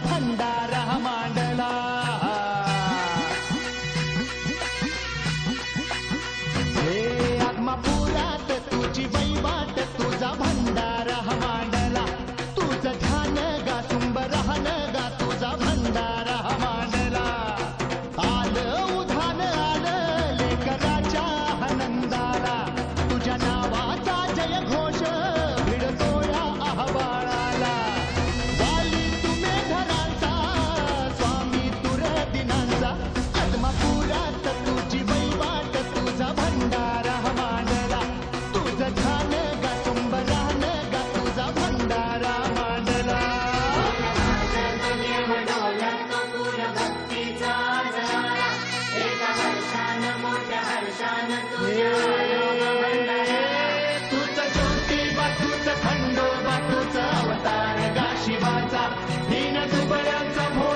盼哒。खंडोबा तुझ अवतार शिवाचा दीन दुबळ्यांचा